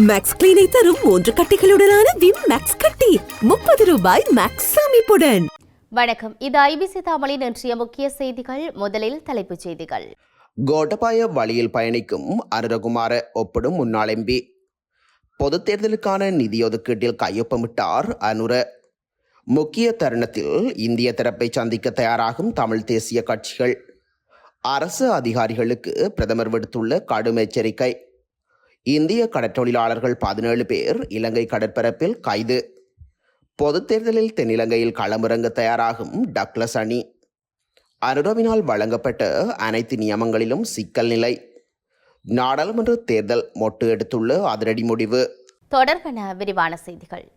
Maths கிளீனை தரும் மூன்று கட்டிகளுடனான Vim maths கட்டி. முப்பது ரூபாய் மேக்ஸ் அமைப்புடன் வணக்கம். இது ஐபிசி தமிழின் இன்றைய முக்கிய செய்திகள். முதலில் தலைப்புச் செய்திகள். கோட்டபாய வழியில் பயணிக்கும் அருரகுமார ஒப்பிடும் முன்னாள் எம்பி. பொதுத் தேர்தலுக்கான நிதி ஒதுக்கீட்டில் கையொப்பமிட்டார் அனுர. முக்கிய தருணத்தில் இந்திய தரப்பை சந்திக்க தயாராகும் தமிழ் தேசிய கட்சிகள். அரசு அதிகாரிகளுக்கு பிரதமர் விடுத்துள்ள கடும் எச்சரிக்கை. இந்திய கடற்றொழிலாளர்கள் பதினேழு பேர் இலங்கை கடற்பரப்பில் கைது. பொதுத் தேர்தலில் தென்னிலங்கையில் களமிறங்க தயாராகும் டக்ளஸ் அணி. அனுரவினால் வழங்கப்பட்ட அனைத்து நியமங்களிலும் சிக்கல் நிலை. நாடாளுமன்ற தேர்தல் மொட்டு எடுத்துள்ள அதிரடி முடிவு. தொடர்பென விரிவான செய்திகள்.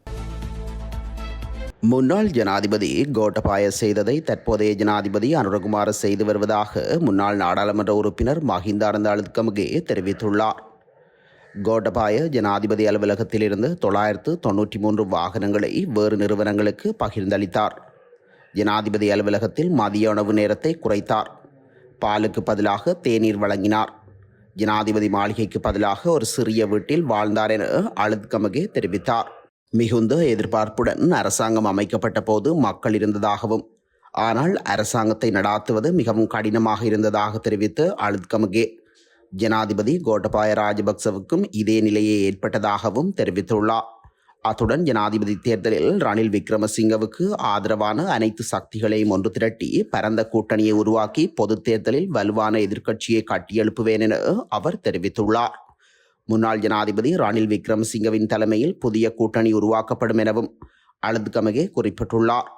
முன்னாள் ஜனாதிபதி கோட்டபாய செய்ததை தற்போதைய ஜனாதிபதி அனுரகுமார செய்து வருவதாக முன்னாள் நாடாளுமன்ற உறுப்பினர் மஹிந்தானந்த அழுத்கமுகே தெரிவித்துள்ளார். கோட்டபாய ஜனாதிபதி அலுவலகத்திலிருந்து தொள்ளாயிரத்து தொன்னூற்றி மூன்று வாகனங்களை வேறு நிறுவனங்களுக்கு பகிர்ந்தளித்தார். ஜனாதிபதி அலுவலகத்தில் மதிய உணவு நேரத்தை குறைத்தார். பாலுக்கு பதிலாக தேநீர் வழங்கினார். ஜனாதிபதி மாளிகைக்கு பதிலாக ஒரு சிறிய வீட்டில் வாழ்ந்தார் என அழுத்கமகே தெரிவித்தார். மிகுந்த எதிர்பார்ப்புடன் அரசாங்கம் அமைக்கப்பட்ட போது மக்கள் இருந்ததாகவும் ஆனால் அரசாங்கத்தை நடாத்துவது மிகவும் கடினமாக இருந்ததாக தெரிவித்த அழுத்கமகே ஜனாதிபதி கோட்டபாய ராஜபக்சவுக்கும் இதே நிலையே ஏற்பட்டதாகவும் தெரிவித்துள்ளார். அத்துடன் ஜனாதிபதி தேர்தலில் ரணில் விக்ரமசிங்கவுக்கு ஆதரவான அனைத்து சக்திகளையும் ஒன்று திரட்டி பரந்த கூட்டணியை உருவாக்கி பொதுத் தேர்தலில் வலுவான எதிர்க்கட்சியை கட்டியெழுப்புவேன் என அவர் தெரிவித்துள்ளார். முன்னாள் ஜனாதிபதி ரணில் விக்ரமசிங்கவின் தலைமையில் புதிய கூட்டணி உருவாக்கப்படும் எனவும் அழுத்கமகே குறிப்பிட்டுள்ளார்.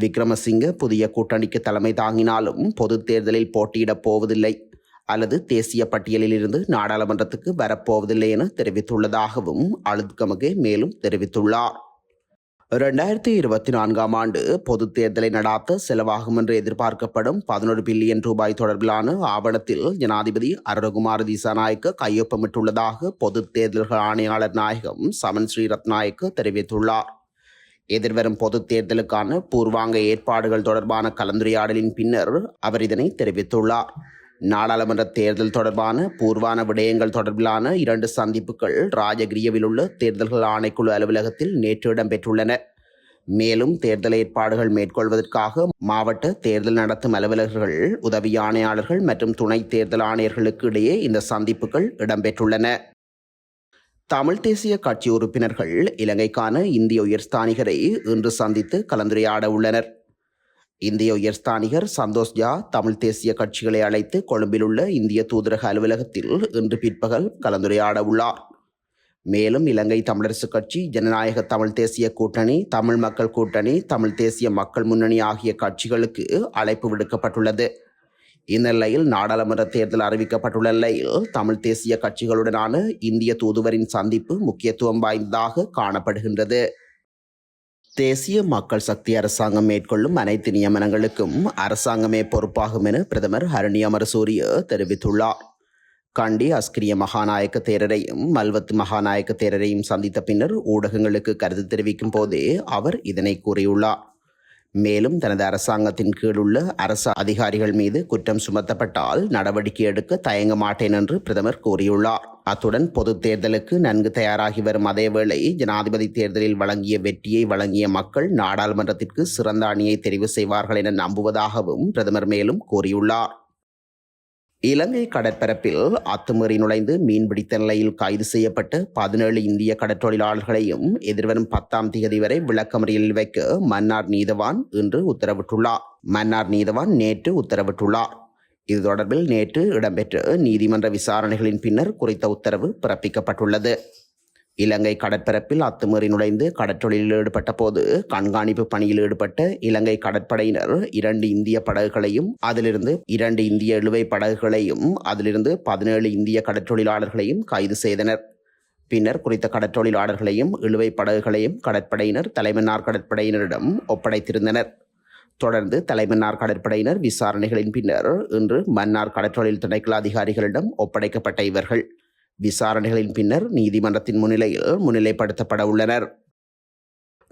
விக்ரமசிங்க புதிய கூட்டணிக்கு தலைமை தாங்கினாலும் பொதுத் தேர்தலில் போட்டியிடப் போவதில்லை. அல்லது தேசிய பட்டியலிலிருந்து நாடாளுமன்றத்துக்கு வரப்போவதில்லை என தெரிவித்துள்ளதாகவும் அழுத்கமகே மேலும் தெரிவித்துள்ளார். இரண்டாயிரத்தி இருபத்தி நான்காம் ஆண்டு பொதுத் தேர்தலை நடாத்த செலவாகும் என்று எதிர்பார்க்கப்படும் பதினொரு பில்லியன் ரூபாய் தொடர்பிலான ஆவணத்தில் ஜனாதிபதி அருணகுமார் திசாநாயக்க கையொப்பமிட்டுள்ளதாக பொது தேர்தல்கள் ஆணையாளர் நாயகம் சமன் ஸ்ரீரத்நாயக்க தெரிவித்துள்ளார். எதிர்வரும் பொதுத் தேர்தலுக்கான பூர்வாங்க ஏற்பாடுகள் தொடர்பான கலந்துரையாடலின் பின்னர் அவர் இதனை தெரிவித்துள்ளார். நாடாளுமன்ற தேர்தல் தொடர்பான பூர்வான விடயங்கள் தொடர்பிலான இரண்டு சந்திப்புகள் ராஜகிரியவில் உள்ள தேர்தல்கள் ஆணைக்குழு அலுவலகத்தில் நேற்று இடம்பெற்றுள்ளன. மேலும் தேர்தல் ஏற்பாடுகள் மேற்கொள்வதற்காக மாவட்ட தேர்தல் நடத்தும் அலுவலர்கள் உதவி ஆணையாளர்கள் மற்றும் துணை தேர்தல் ஆணையர்களுக்கு இடையே இந்த சந்திப்புகள் இடம்பெற்றுள்ளன. தமிழ் தேசிய கட்சி உறுப்பினர்கள் இலங்கைக்கான இந்திய உயர்ஸ்தானிகரை இன்று சந்தித்து கலந்துரையாட உள்ளனர் இந்திய உயர்ஸ்தானிகர் சந்தோஷ் ஜா தமிழ் தேசிய கட்சிகளை அழைத்து கொழும்பில் உள்ள இந்திய தூதரக அலுவலகத்தில் இன்று பிற்பகல் கலந்துரையாட உள்ளார். மேலும் இலங்கை தமிழரசு கட்சி ஜனநாயக தமிழ் தேசிய கூட்டணி தமிழ் மக்கள் கூட்டணி தமிழ் தேசிய மக்கள் முன்னணி ஆகிய கட்சிகளுக்கு அழைப்பு விடுக்கப்பட்டுள்ளது. இந்நிலையில் நாடாளுமன்ற தேர்தல் அறிவிக்கப்பட்டுள்ள நிலையில் தமிழ் தேசிய கட்சிகளுடனான இந்திய தூதுவரின் சந்திப்பு முக்கியத்துவம் வாய்ந்ததாக காணப்படுகின்றது. தேசிய மக்கள் சக்தி அரசாங்கம் மேற்கொள்ளும் அனைத்து நியமனங்களுக்கும் அரசாங்கமே பொறுப்பாகும் என பிரதமர் ஹரணி அமரசூரிய தெரிவித்துள்ளார். கண்டி அஸ்கிரிய மகாநாயக்க தேரரையும் மல்வத்து மகாநாயக்க தேரரையும் சந்தித்த பின்னர் ஊடகங்களுக்கு கருத்து தெரிவிக்கும் போதே அவர் இதனை கூறியுள்ளார். மேலும் தனது அரசாங்கத்தின் கீழுள்ள அரசு அதிகாரிகள் மீது குற்றம் சுமத்தப்பட்டால் நடவடிக்கை எடுக்க தயங்க மாட்டேன் என்று பிரதமர் கூறியுள்ளார். அத்துடன் பொது தேர்தலுக்கு நன்கு தயாராகி வரும் அதேவேளை ஜனாதிபதி தேர்தலில் வழங்கிய வெற்றியை வழங்கிய மக்கள் நாடாளுமன்றத்திற்கு சிறந்த அணியை தெரிவு செய்வார்கள் என நம்புவதாகவும் பிரதமர் மேலும் கூறியுள்ளார். இலங்கை கடற்பரப்பில் அத்துமீறி நுழைந்து மீன்பிடித்த நிலையில் கைது செய்யப்பட்டு பதினேழு இந்திய கடற்றொழிலாளர்களையும் எதிர்வரும் பத்தாம் தேதி வரை விளக்கமறியலில் வைக்க மன்னார் நீதவான் இன்று உத்தரவிட்டுள்ளார். மன்னார் நீதவான் நேற்று உத்தரவிட்டுள்ளார். இது தொடர்பில் நேற்று இடம்பெற்ற நீதிமன்ற விசாரணைகளின் பின்னர் குறித்த உத்தரவு பிறப்பிக்கப்பட்டுள்ளது. இலங்கை கடற்பரப்பில் அத்துமீறி நுழைந்து கடற்றொழிலில் ஈடுபட்ட போது கண்காணிப்பு பணியில் ஈடுபட்ட இலங்கை கடற்படையினர் இரண்டு இந்திய படகுகளையும் அதிலிருந்து இரண்டு இந்திய இழுவை படகுகளையும் அதிலிருந்து பதினேழு இந்திய கடற்றொழிலாளர்களையும் கைது செய்தனர். பின்னர் குறித்த கடற்றொழிலாளர்களையும் இழுவை படகுகளையும் கடற்படையினர் தலைமன்னார் கடற்படையினரிடம் ஒப்படைத்திருந்தனர். தொடர்ந்து தலைமன்னார் கடற்படையினர் விசாரணைகளின் பின்னர் இன்று மன்னார் கடற்றொழில் திணைக்கள அதிகாரிகளிடம் ஒப்படைக்கப்பட்ட இவர்கள். விசாரணைகளின் பின்னர் நீதிமன்றத்தின் முன்னிலையில் முன்னிலைப்படுத்தப்பட உள்ளனர்.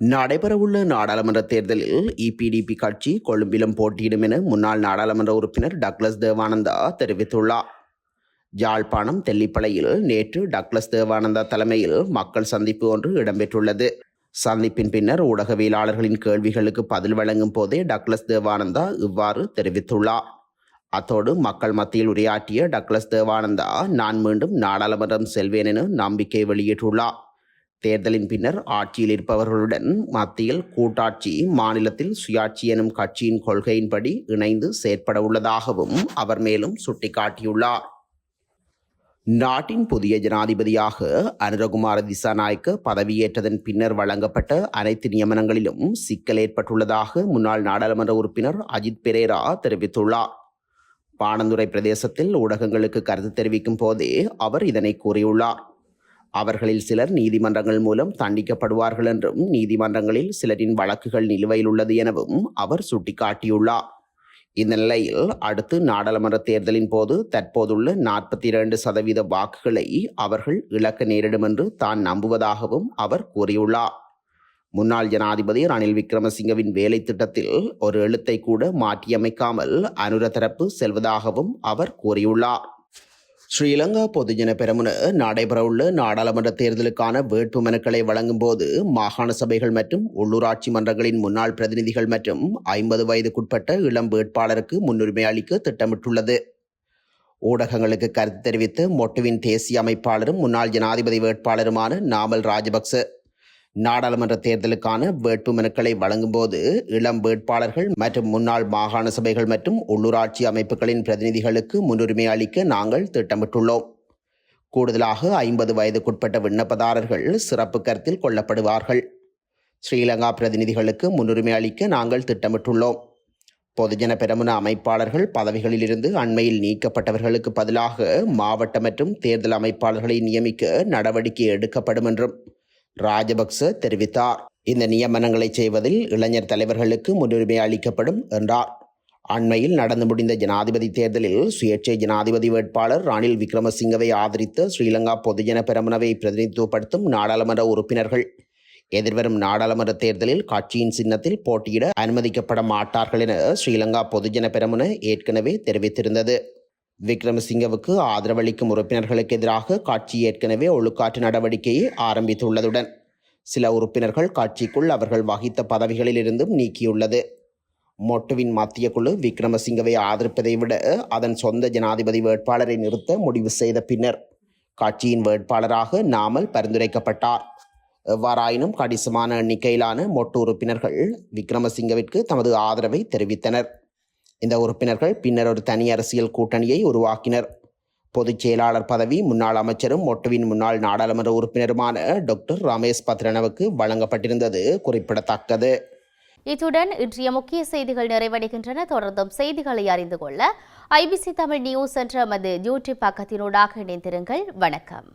நடைபெறவுள்ள நாடாளுமன்ற தேர்தலில் இபிடிபி கட்சி கொழும்பிலும் போட்டியிடும் என முன்னாள் நாடாளுமன்ற உறுப்பினர் டக்ளஸ் தேவானந்தா தெரிவித்துள்ளார். யாழ்ப்பாணம் தெல்லிப்பளையில் நேற்று டக்ளஸ் தேவானந்தா தலைமையில் மக்கள் சந்திப்பு ஒன்று இடம்பெற்றுள்ளது. சந்திப்பின் பின்னர் ஊடகவியலாளர்களின் கேள்விகளுக்கு பதில் வழங்கும் போதே டக்ளஸ் தேவானந்தா இவ்வாறு தெரிவித்துள்ளார். அத்தோடு மக்கள் மத்தியில் உரையாற்றிய டக்ளஸ் தேவானந்தா நான் மீண்டும் நாடாளுமன்றம் செல்வேன் என நம்பிக்கை வெளியிட்டுள்ளார். தேர்தலின் பின்னர் ஆட்சியில் இருப்பவர்களுடன் மத்தியில் கூட்டாட்சி மாநிலத்தில் சுயாட்சி எனும் கட்சியின் கொள்கையின்படி இணைந்து செயற்பட உள்ளதாகவும் அவர் மேலும் சுட்டிக்காட்டியுள்ளார். நாட்டின் புதிய ஜனாதிபதியாக அனுரகுமார திசாநாயக்க பதவியேற்றதன் பின்னர் வழங்கப்பட்ட அனைத்து நியமனங்களிலும் சிக்கல் ஏற்பட்டுள்ளதாக முன்னாள் நாடாளுமன்ற உறுப்பினர் அஜித் பெரேரா தெரிவித்துள்ளார். பாணந்துறை பிரதேசத்தில் ஊடகங்களுக்கு கருத்து தெரிவிக்கும் போதே அவர் இதனை கூறியுள்ளார். அவர்களில் சிலர் நீதிமன்றங்கள் மூலம் தண்டிக்கப்படுவார்கள் என்றும் நீதிமன்றங்களில் சிலரின் வழக்குகள் நிலுவையில் உள்ளது எனவும் அவர் சுட்டிக்காட்டியுள்ளார். இந்த நிலையில் அடுத்து நாடாளுமன்ற தேர்தலின் போது தற்போதுள்ள நாற்பத்தி இரண்டு சதவீத வாக்குகளை அவர்கள் இழக்க நேரிடும் என்று தான் நம்புவதாகவும் அவர் கூறியுள்ளார். முன்னாள் ஜனாதிபதி ரணில் விக்ரமசிங்கவின் வேலை திட்டத்தில் ஒரு எழுத்தை கூட மாற்றியமைக்காமல் அனுர தரப்பு செல்வதாகவும் அவர் கூறியுள்ளார். ஸ்ரீலங்கா பொதுஜன பெரமுன நடைபெறவுள்ள நாடாளுமன்ற தேர்தலுக்கான வேட்பு மனுக்களை வழங்கும் போது மாகாண சபைகள் மற்றும் உள்ளூராட்சி மன்றங்களின் முன்னாள் பிரதிநிதிகள் மற்றும் ஐம்பது வயதுக்குட்பட்ட இளம் வேட்பாளருக்கு முன்னுரிமை அளிக்க திட்டமிட்டுள்ளது. ஊடகங்களுக்கு கருத்து தெரிவித்த மொட்டுவின் தேசிய அமைப்பாளரும் முன்னாள் ஜனாதிபதி வேட்பாளருமான நாமல் ராஜபக்ச நாடாளுமன்ற தேர்தலுக்கான வேட்பு மனுக்களை வழங்கும்போது இளம் வேட்பாளர்கள் மற்றும் முன்னாள் மாகாண சபைகள் மற்றும் உள்ளூராட்சி அமைப்புகளின் பிரதிநிதிகளுக்கு முன்னுரிமை அளிக்க நாங்கள் திட்டமிட்டுள்ளோம். கூடுதலாக ஐம்பது வயதுக்குட்பட்ட விண்ணப்பதாரர்கள் சிறப்பு கருத்தில் கொள்ளப்படுவார்கள். ஸ்ரீலங்கா பிரதிநிதிகளுக்கு முன்னுரிமை அளிக்க நாங்கள் திட்டமிட்டுள்ளோம். பொதுஜன பெரமுன அமைப்பாளர்கள் பதவிகளிலிருந்து அண்மையில் நீக்கப்பட்டவர்களுக்கு பதிலாக மாவட்ட மற்றும் தேர்தல் அமைப்பாளர்களை நியமிக்க நடவடிக்கை எடுக்கப்படும் என்றும் ராஜபக்ச தெரிவித்தார். இந்த நியமனங்களை செய்வதில் இளைஞர் தலைவர்களுக்கு முன்னுரிமை அளிக்கப்படும் என்றார். அண்மையில் நடந்து முடிந்த ஜனாதிபதி தேர்தலில் சுயேட்சை ஜனாதிபதி வேட்பாளர் ரணில் விக்ரமசிங்கவை ஆதரித்த ஸ்ரீலங்கா பொதுஜன பெரமுனவை பிரதிநிதித்துவப்படுத்தும் நாடாளுமன்ற உறுப்பினர்கள். எதிர்வரும் நாடாளுமன்ற தேர்தலில் கட்சியின் சின்னத்தில் போட்டியிட அனுமதிக்கப்பட மாட்டார்கள் என ஸ்ரீலங்கா பொதுஜன பெரமுன ஏற்கனவே தெரிவித்திருந்தது. விக்ரமசிங்கவுக்கு ஆதரவளிக்கும் உறுப்பினர்களுக்கு எதிராக கட்சி ஏற்கனவே ஒழுக்காற்று நடவடிக்கையை ஆரம்பித்துள்ளதுடன் சில உறுப்பினர்கள் கட்சிக்குள் அவர்கள் வகித்த பதவிகளில் இருந்தும் நீக்கியுள்ளது. மொட்டுவின் மத்திய குழு விக்ரமசிங்கவை ஆதரிப்பதை விட அதன் சொந்த ஜனாதிபதி வேட்பாளரை நிறுத்த முடிவு செய்த பின்னர் கட்சியின் வேட்பாளராக நாமல் பரிந்துரைக்கப்பட்டார். எவ்வாறாயினும் கணிசமான எண்ணிக்கையிலான மொட்டு உறுப்பினர்கள் விக்ரமசிங்கவிற்கு தமது ஆதரவை தெரிவித்தனர். இந்த உறுப்பினர்கள் பின்னர் ஒரு தனி அரசியல் கூட்டணியை உருவாக்கினர். பொதுச் செயலாளர் பதவி முன்னாள் அமைச்சரும் மொட்டுவின் முன்னாள் நாடாளுமன்ற உறுப்பினருமான டாக்டர் ரமேஷ் பத்ரனவுக்கு வழங்கப்பட்டிருந்தது குறிப்பிடத்தக்கது. இத்துடன் இன்றைய முக்கிய செய்திகள் நிறைவடைகின்றன. தொடர்ந்தும் செய்திகளை அறிந்து கொள்ள ஐபிசி தமிழ் நியூஸ் என்ற மது யூடியூப் பக்கத்தினூடாக இணைந்திருங்கள். வணக்கம்.